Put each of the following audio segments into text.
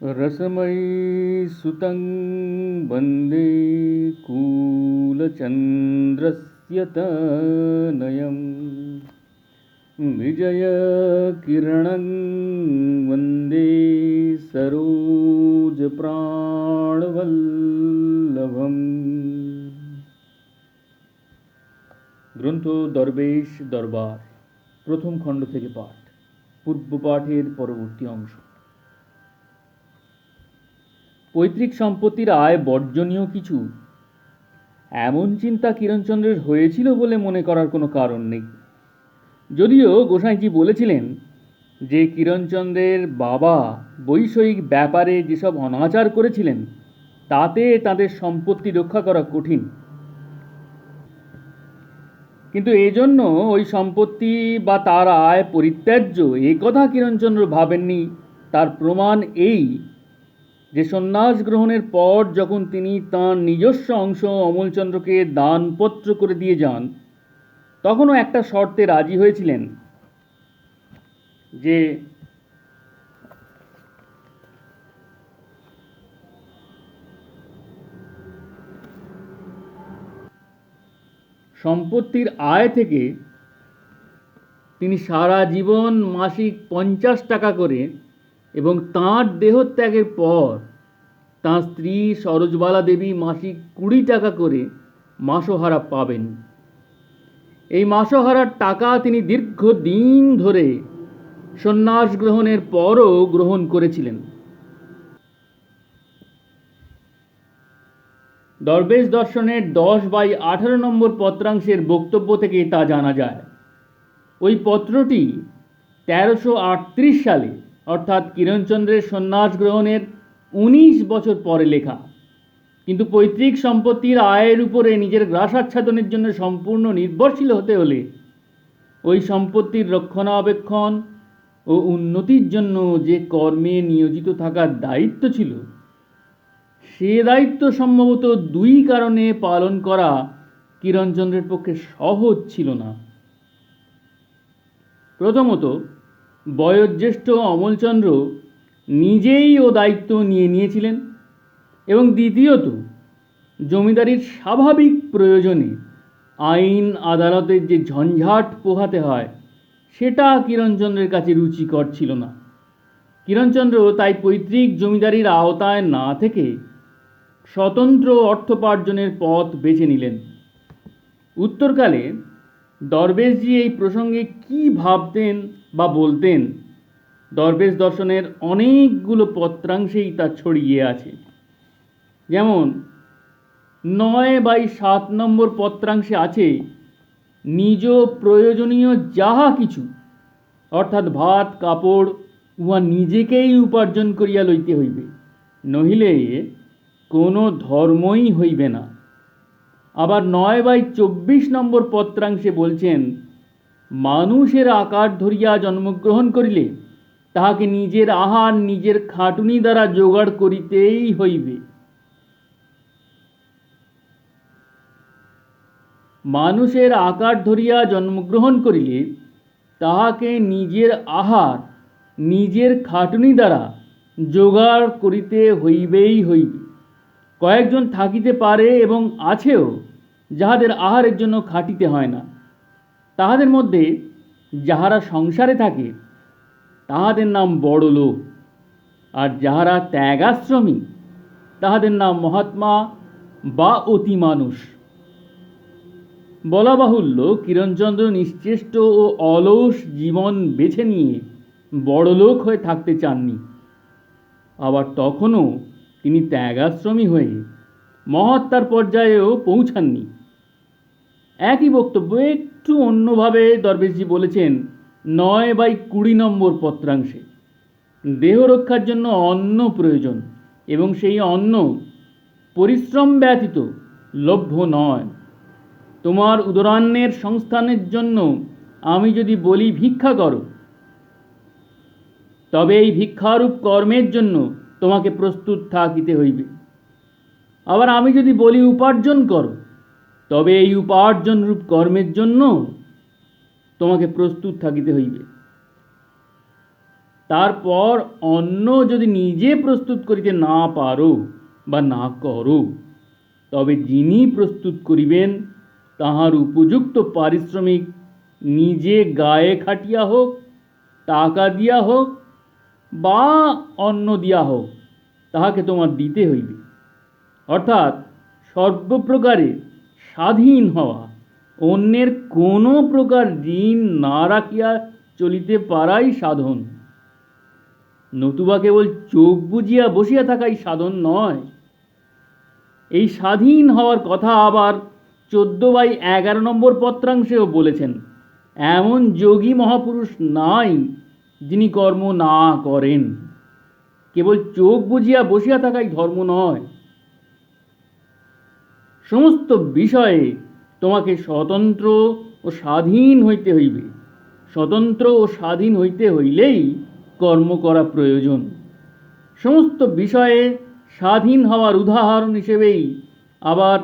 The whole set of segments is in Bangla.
रसमयी सुतं वन्दे कूलचन्द्रस्य तनयं विजयकिरणं वन्दे সরোজপ্রাণবল্লভম গ্রন্থ দরবেশ দরবার প্রথম খণ্ড থেকে পাঠ পূর্ব পাঠের পরবর্তী অংশ পৈতৃক সম্পত্তির আয় বর্জনীয় কিছু? এমন চিন্তা কিরণচন্দ্রের হয়েছিল বলে মনে করার কোনো কারণ নেই। যদিও গোসাইজি বলেছিলেন যে কিরণচন্দ্রের বাবা বৈষয়িক ব্যাপারে যেসব অনাচার করেছিলেন, তাতে তাদের সম্পত্তি রক্ষা করা কঠিন। কিন্তু এজন্য ওই সম্পত্তি বা তার আয় পরিত্যাজ্য এ কথা কিরণচন্দ্র ভাবেননি। তার প্রমাণ এই যে সন্ন্যাস গ্রহণের পর যখন তিনি তাঁর নিজস্ব অংশ অমলচন্দ্রকে দানপত্র করে দিয়ে যান, তখনও একটা শর্তে রাজি হয়েছিলেন যে সম্পত্তির আয় থেকে তিনি সারা জীবন মাসিক পঞ্চাশ টাকা করে এবং তাঁর দেহত্যাগের পর তাঁর স্ত্রী সরোজবালা দেবী মাসিক কুড়ি টাকা করে মাসোহারা পাবেন। এই মাসোহারার টাকা তিনি দীর্ঘদিন ধরে সন্ন্যাস গ্রহণের পরও গ্রহণ করেছিলেন। দরবেশ দর্শনের দশ বাই আঠারো নম্বর পত্রাংশের বক্তব্য থেকে তা জানা যায়। ওই পত্রটি তেরোশো সালে অর্থাৎ কিরণচন্দ্রের সন্ন্যাস গ্রহণের উনিশ বছর পরে লেখা। কিন্তু পৈতৃক সম্পত্তির আয়ের উপরে নিজের গ্রাসাচ্ছাদনের জন্য সম্পূর্ণ নির্ভরশীল হতে হলে ওই সম্পত্তির রক্ষণাবেক্ষণ ও উন্নতির জন্য যে কর্মে নিয়োজিত থাকার দায়িত্ব ছিল, সে দায়িত্ব সম্ভবত দুই কারণে পালন করা কিরণচন্দ্রের পক্ষে সহজ ছিল না। প্রথমত বয়োজ্যেষ্ঠ অমলচন্দ্র নিজেই ও দায়িত্ব নিয়ে নিয়েছিলেন এবং দ্বিতীয়ত, জমিদারির স্বাভাবিক প্রয়োজনে আইন আদালতের যে ঝঞ্ঝাট পোহাতে হয়, সেটা কিরণচন্দ্রের কাছে রুচিকর ছিল না। কিরণচন্দ্র তাই পৈতৃক জমিদারির আওতায় না থেকে স্বতন্ত্র অর্থোপার্জনের পথ বেছে নিলেন। উত্তরকালে দরবেশজি এই প্রসঙ্গে কি ভাবতেন বা বলতেন, দরবেশ দর্শনের অনেকগুলো পত্রাংশেই তা ছড়িয়ে আছে। যেমন, নয় বাই সাত নম্বর পত্রাংশে আছে, নিজ প্রয়োজনীয় যাহা কিছু, অর্থাৎ ভাত, কাপড়, উহা নিজেকেই উপার্জন করিয়া লইতে হইবে, নহিলে কোনো ধর্মই হইবে না। আবার নয় বাই চব্বিশ নম্বর পত্রাংশে বলছেন মানুষের আকার ধরিয়া জন্মগ্রহণ করিলে, তাহাকে নিজের আহার নিজের খাটুনি দ্বারা জোগাড় করিতেই হইবে। মানুষের আকার ধরিয়া জন্মগ্রহণ করিলে, তাহাকে নিজের আহার নিজের খাটুনি দ্বারা জোগাড় করিতে হইবেই হইবে। কয়েকজন থাকিতে পারে এবং আছেও, যাহাদের আহারের জন্য খাটিতে হয় না। তাহাদের মধ্যে যাহারা সংসারে থাকে, তাহাদের নাম বড় লোক আর যাহারা ত্যাগাশ্রমী, তাহাদের নাম মহাত্মা বা অতি মানুষ বলা বাহুল্য কিরণচন্দ্র নিশ্চেষ্ট ও অলস জীবন বেছে নিয়ে বড়লোক হয়ে থাকতে চাননি। আবার তখনও তিনি ত্যাগাশ্রমী হয়ে মহাত্মার পর্যায়েও পৌঁছাননি। একই বক্তব্য একটু অন্যভাবে দরবেশজি বলেছেন, নয় বাই কুড়ি নম্বর পত্রাংশে। দেহ রক্ষার জন্য অন্ন প্রয়োজন এবং সেই অন্ন পরিশ্রম ব্যতীত লভ্য নয়। তোমার উদরান্নের সংস্থানের জন্য আমি যদি বলি ভিক্ষা করো, তবে এই ভিক্ষারূপ কর্মের জন্য তোমাকে প্রস্তুত থাকিতে হইবে। আবার আমি যদি বলি উপার্জন করো তবে এই উপার্জনরূপ কর্মের জন্য তোমাকে প্রস্তুত থাকিতে হইবে। তারপর অন্ন যদি নিজে প্রস্তুত করিতে না পারো বা না করো, তবে যিনি প্রস্তুত করিবেন, তাহার উপযুক্ত পারিশ্রমিক নিজে গায়ে খাটিয়া হোক, টাকা দিয়া হোক বা অন্ন দিয়া হোক, তাহাকে তোমার দিতে হইবে। অর্থাৎ সর্বপ্রকারে স্বাধীন হওয়া। অন্যের কোনো প্রকার ঋণ না রাখিয়া চলিতে পারাই সাধন। নতুবা কেবল চোখ বুজিয়া বসিয়া থাকাই সাধন নয়। এই স্বাধীন হওয়ার কথা আবার চোদ্দ বাই এগারো নম্বর পত্রাংশেও বলেছেন, এমন যোগী মহাপুরুষ নাই যিনি কর্ম না করেন। কেবল চোখ বুজিয়া বসিয়া থাকাই ধর্ম নয়। সমস্ত বিষয়ে তোমাকে স্বতন্ত্র ও স্বাধীন হইতে হইবে। স্বতন্ত্র ও স্বাধীন হইতে হইলেই কর্ম করা প্রয়োজন। সমস্ত বিষয়ে স্বাধীন হওয়ার উদাহরণ হিসেবেই আবার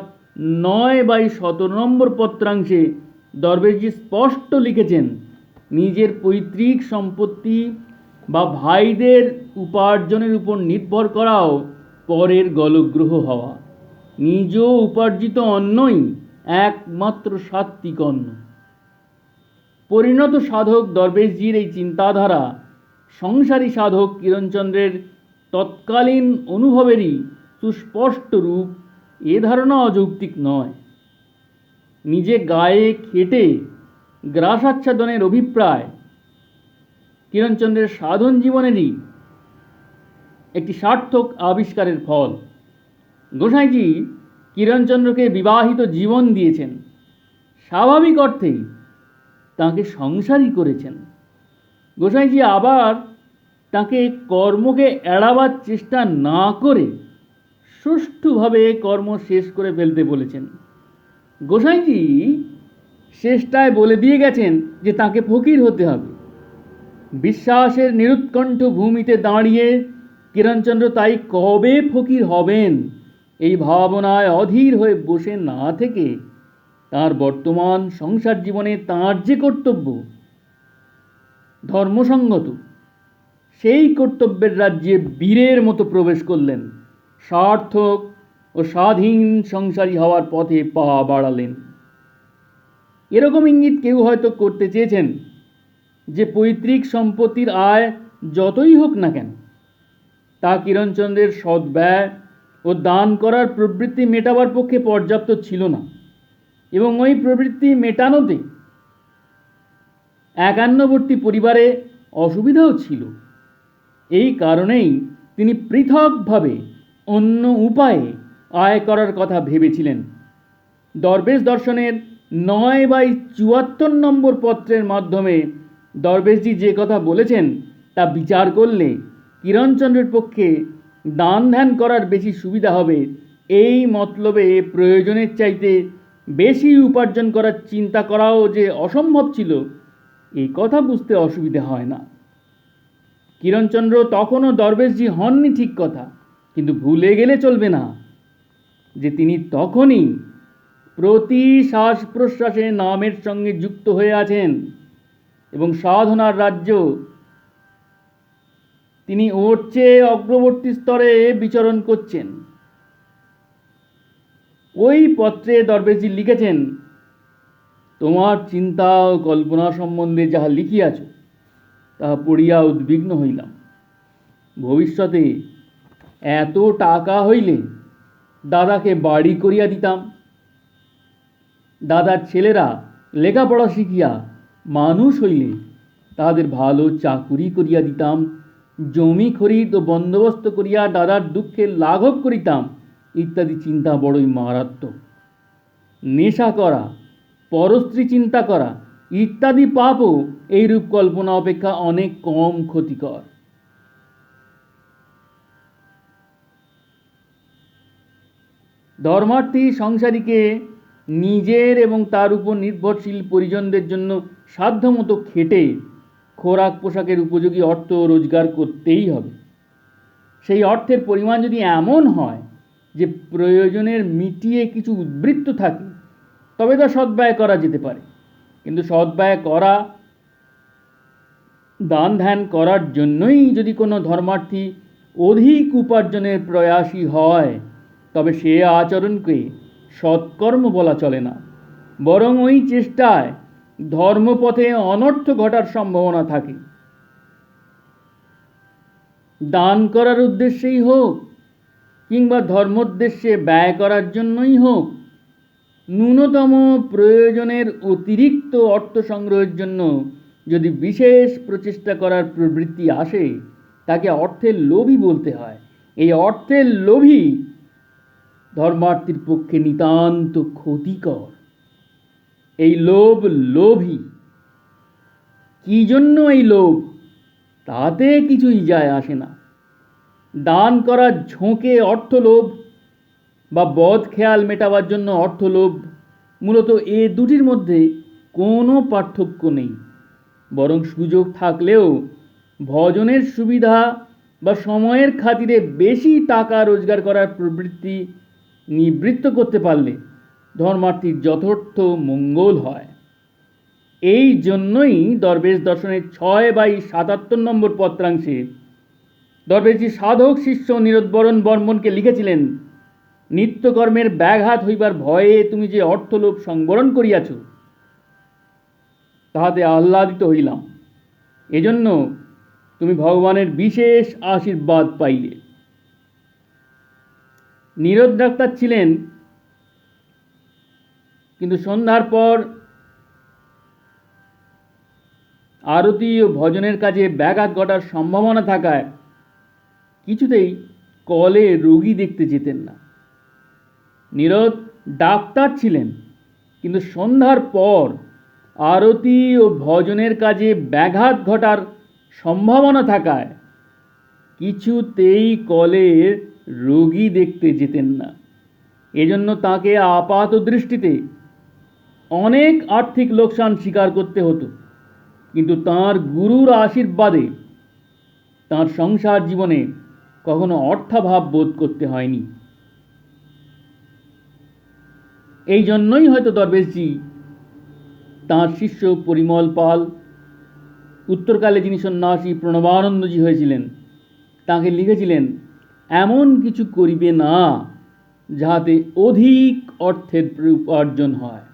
নয় বাই সতেরো নম্বর পত্রাংশে দরবেশজি স্পষ্ট লিখেছেন, নিজের পৈতৃক সম্পত্তি বা ভাইদের উপার্জনের উপর নির্ভর করাও পরের গলগ্রহ হওয়া। নিজ উপার্জিত অন্নই একমাত্র সাত্বিক অন্ন। পরিণত সাধক দরবেশজির এই চিন্তাধারা সংসারী সাধক কিরণচন্দ্রের তৎকালীন অনুভবেরই সুস্পষ্ট রূপ এ ধারণা অযৌক্তিক নয়। নিজে গায়ে খেটে গ্রাসাচ্ছাদনের অভিপ্রায় কিরণচন্দ্রের সাধন জীবনেরই একটি সার্থক আবিষ্কারের ফল। গোসাইজি কিরণচন্দ্রকে বিবাহিত জীবন দিয়েছেন। স্বাভাবিক অর্থেই তাকে সংসারী করেছেন। গোসাইজি আবার তাকে কর্মকে এড়াবার চেষ্টা না করে সুষ্ঠুভাবে কর্ম শেষ করে ফেলতে বলেছেন। গোসাইজি শেষটায় বলে দিয়ে গেছেন যে তাকে ফকির হতে হবে। বিশ্বাসের নিরুৎকণ্ঠ ভূমিতে দাঁড়িয়ে কিরণচন্দ্র তাই কবে ফকির হবেন? এই ভাবনায় অধীর হয়ে বসে না থেকে তার বর্তমান সংসার জীবনে তাঁর যে কর্তব্য, ধর্মসঙ্গত, সেই কর্তব্যের রাজ্যে বীরের মতো প্রবেশ করলেন, সার্থক ও স্বাধীন সংসারী হওয়ার পথে পা বাড়ালেন। এরকম ইঙ্গিত কেউ হয়তো করতে চেয়েছেন যে পৈতৃক সম্পত্তির আয় যতই হোক না কেন, তা কিরণচন্দ্রের সদ্ব্যয় ও দান করার প্রবৃত্তি মেটাবার পক্ষে পর্যাপ্ত ছিল না। এবং ওই প্রবৃত্তি মেটানোতে একান্নবর্তী পরিবারে অসুবিধাও ছিল। এই কারণেই তিনি পৃথকভাবে অন্য উপায়ে আয় করার কথা ভেবেছিলেন। দরবেশ দর্শনের নয় বাই চুয়াত্তর নম্বর পত্রের মাধ্যমে দরবেশজি যে কথা বলেছেন, তা বিচার করলে কিরণচন্দ্রের পক্ষে দান ধ্যান করার বেশি সুবিধা হবে। এই মতলবে প্রয়োজনের চাইতে বেশি উপার্জন করার চিন্তা করাও যে অসম্ভব ছিল এই কথা বুঝতে অসুবিধা হয় না। কিরণচন্দ্র তখনও দরবেশজি হননি ঠিক কথা, কিন্তু ভুলে গেলে চলবে না। যে তিনি তখনই প্রতি শ্বাস প্রশ্বাসে নামের সঙ্গে যুক্ত হয়ে আছেন এবং সাধনার রাজ্য তিনি ওর চেয়ে অগ্রবর্তী স্তরে বিচরণ করছেন। ওই পত্রে দরবেশজি লিখেছেন, তোমার চিন্তা ও কল্পনা সম্বন্ধে যাহা লিখিয়াছ, তাহা পড়িয়া উদ্বিগ্ন হইলাম। ভবিষ্যতে এত টাকা হইলে দাদাকে বাড়ি করিয়া দিতাম। দাদার ছেলেরা লেখাপড়া শিখিয়া মানুষ হইলে তাদের ভালো চাকুরি করিয়া দিতাম। জমি খরিদ ও বন্দোবস্ত করিয়া দাদার দুঃখে লাঘব করিতাম, ইত্যাদি চিন্তা বড়ই মারাত্মক। নেশা করা, পরস্ত্রী চিন্তা করা, ইত্যাদি পাপও এইরূপ কল্পনা অপেক্ষা অনেক কম ক্ষতিকর। ধর্মার্থী সংসারীকে নিজের এবং তার উপর নির্ভরশীল পরিজনদের জন্য সাধ্যমতো খেটে খোরাক পোশাকের উপযোগী অর্থ রোজগার করতেই হবে। সেই অর্থের পরিমাণ যদি এমন হয় যে প্রয়োজনের মিটিয়ে কিছু উদ্বৃত্ত থাকে, তবে তা সদ্ব্যয় করা যেতে পারে। কিন্তু সদ্ব্যয় করা, দান ধ্যান করার জন্যই যদি কোনো ধর্মার্থী অধিক উপার্জনের প্রয়াসী হয়, তবে সে আচরণকে সৎকর্ম বলা চলে না। বরং ওই চেষ্টায় ধর্মপথে অনর্থ ঘটার সম্ভাবনা থাকে। দান করার উদ্দেশ্যেই হোক কিংবা ধর্মোদ্দেশ্যে ব্যয় করার জন্যই হোক, ন্যূনতম প্রয়োজনের অতিরিক্ত অর্থ সংগ্রহের জন্য যদি বিশেষ প্রচেষ্টা করার প্রবৃত্তি আসে, তাকে অর্থের লোভী বলতে হয়। এই অর্থের লোভী ধর্মার্থীর পক্ষে নিতান্ত ক্ষতিকর। এই লোভ লোভী। কি জন্য এই লোভ? তাতে কিছুই যায় আসে না। দান করার ঝোঁকে অর্থলোভ বা বদ খেয়াল মেটাবার জন্য অর্থলোভ মূলত এ দুটির মধ্যে কোনো পার্থক্য নেই। বরং সুযোগ থাকলেও ভজনের সুবিধা বা সময়ের খাতিরে বেশি টাকা রোজগার করার প্রবৃত্তি নিবৃত্ত করতে পারলে ধর্মার্থীর যথার্থ মঙ্গল হয়। এই জন্যই দরবেশ দর্শনের ছয় বাই সাতাত্তর নম্বর পত্রাংশে দরবেশজি সাধক শিষ্য নিরোধবরণ বর্মনকে লিখেছিলেন, নিত্যকর্মের ব্যাঘাত হইবার ভয়ে তুমি যে অর্থলোভ সংবরণ করিয়াছ, তাহাতে আহ্লাদিত হইলাম। এজন্য তুমি ভগবানের বিশেষ আশীর্বাদ পাইলে। নীরদ ডাক্তার ছিলেন কিন্তু সন্ধ্যার পর আরতি ও ভজনের কাজে ব্যাঘাত ঘটার সম্ভাবনা থাকায় কিছুতেই কলে রোগী দেখতে যেতেন না। নীরদ ডাক্তার ছিলেন, কিন্তু সন্ধ্যার পর আরতি ও ভজনের কাজে ব্যাঘাত ঘটার সম্ভাবনা থাকায় কিছুতেই কলে রোগী দেখতে যেতেন না। এজন্য তাকে আপাত দৃষ্টিতে অনেক আর্থিক লোকসান স্বীকার করতে হতো। কিন্তু তার গুরুর আশীর্বাদে তার সংসার জীবনে কখনো অর্থাভাব বোধ করতে হয়নি। এই জন্যই হয়তো দরবেশজি তাঁর শিষ্য পরিমল পাল, উত্তরকালে যিনি সন্ন্যাসী প্রণবানন্দজি হয়েছিলেন, তাকে লিখেছিলেন, এমন কিছু করিবে না যাহাতে অধিক অর্থের উপার্জন হয়।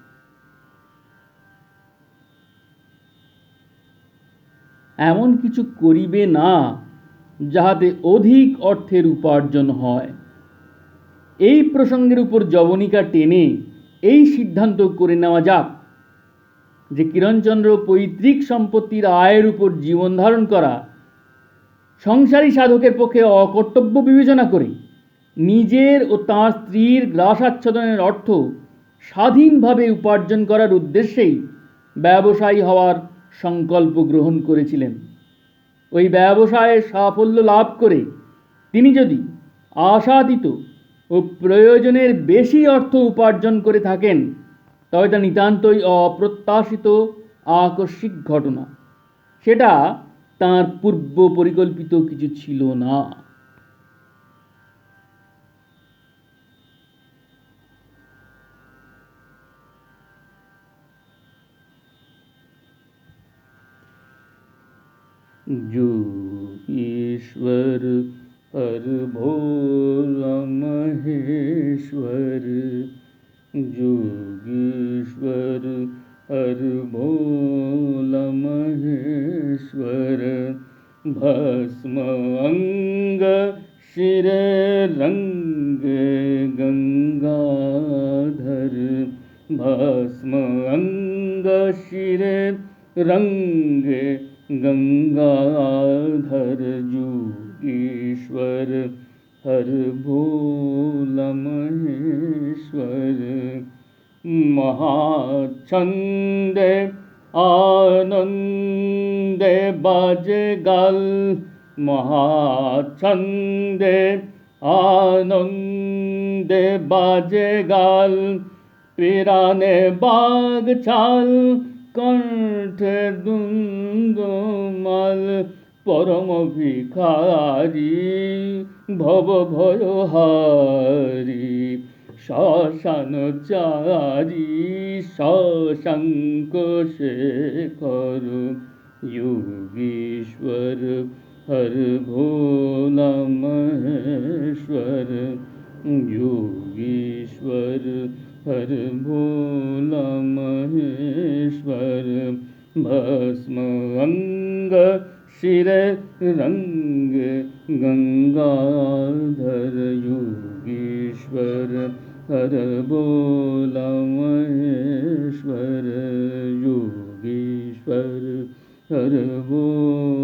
এমন কিছু করিবে না, যাহাতে অধিক অর্থের উপার্জন হয়। এই প্রসঙ্গের উপর জবনিকা টেনে এই সিদ্ধান্ত করে নেওয়া যাক যে কিরণচন্দ্র পৈতৃক সম্পত্তির আয়ের উপর জীবন ধারণ করা, সংসারী সাধকের পক্ষে অকর্তব্য বিবেচনা করে নিজের ও তাঁর স্ত্রীর গ্রাসাচ্ছাদনের অর্থ স্বাধীনভাবে উপার্জন করার উদ্দেশ্যেই ব্যবসায়ী হওয়ার সংকল্প গ্রহণ করেছিলেন। ওই ব্যবসায়ে সাফল্য লাভ করে তিনি যদি আশাতীত ও প্রয়োজনের বেশি অর্থ উপার্জন করে থাকেন, তবে তা নিতান্তই অপ্রত্যাশিত আকস্মিক ঘটনা। সেটা তার পূর্ব পরিকল্পিত কিছু ছিল না। जो ईश्वर पर भोल महेश्वर हर भूल महेश्वर महाछन्दे आनंद बाजे गल महाछन्दे आनंद बाजे गाल, पिराने बाग छाल, कंठ दुंदुमल मल। পরম ভিখারি ভব ভয়হারি শ্মশান চারি শশাঙ্ক শেখর योगीश्वर हर भोला महेश्वर योगीश्वर हर भोला महेश्वर भस्म अंग सिर रंग गंगाधर योगीश्वर हर बोला महेश्वर योगीश्वर हर बोल